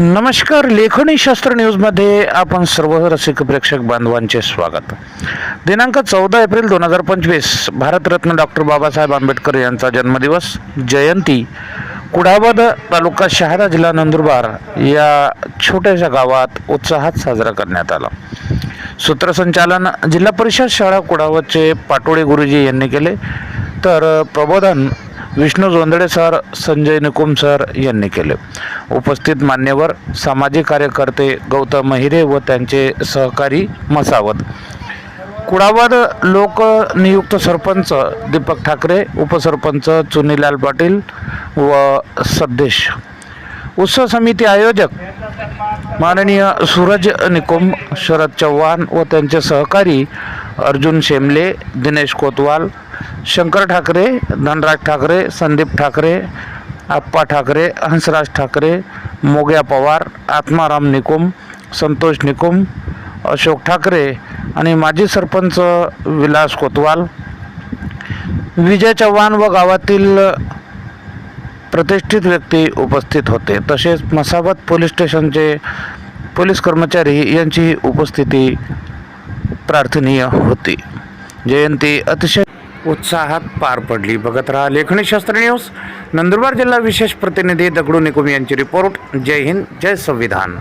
नमस्कार लेखनी शास्त्र न्यूजमध्ये आपण सर्व रसिक प्रेक्षक बांधवांचे स्वागत. दिनांक चौदा एप्रिल दोन हजार पंचवीस भारतरत्न डॉक्टर बाबासाहेब आंबेडकर यांचा जन्मदिवस. जयंती कुडावद तालुका शहादा जिल्हा नंदुरबार या छोट्याशा गावात उत्साहात साजरा करण्यात आला. सूत्रसंचालन जिल्हा परिषद शाळा कुडावदचे पाटोळे गुरुजी यांनी केले. तर प्रबोधन विष्णू जोंदडे सर संजय निकुम सर यांनी केले. उपस्थित मान्यवर सामाजिक कार्यकर्ते गौतम महिरे व त्यांचे सहकारी मसावत. कुडावर लोकनियुक्त सरपंच दीपक ठाकरे उपसरपंच चुनीलाल पाटील व सद्देश उत्सव समिती आयोजक माननीय सूरज निकुम शरद चव्हाण व त्यांचे सहकारी अर्जुन शेमले दिनेश कोतवाल शंकर ठाकरे धनराज ठाकरे संदीप ठाकरे आप्पा ठाकरे हंसराज ठाकरे मोग्या पवार आत्माराम निकुम संतोष निकुम अशोक ठाकरे आणि माजी सरपंच विलास कोतवाल. विजय चव्हाण व गावातील प्रतिष्ठित व्यक्ती उपस्थित होते. तसेच मसावत पोलीस स्टेशनचे पोलीस कर्मचारी यांची उपस्थिती प्रार्थनीय होती. जयंती अतिशय उत्साहात पार पडली. बघत राहा लेखणी शास्त्र न्यूज. नंदुरबार जिल्हा विशेष प्रतिनिधी दगडू निकुम यांची रिपोर्ट. जय हिंद जय संविधान.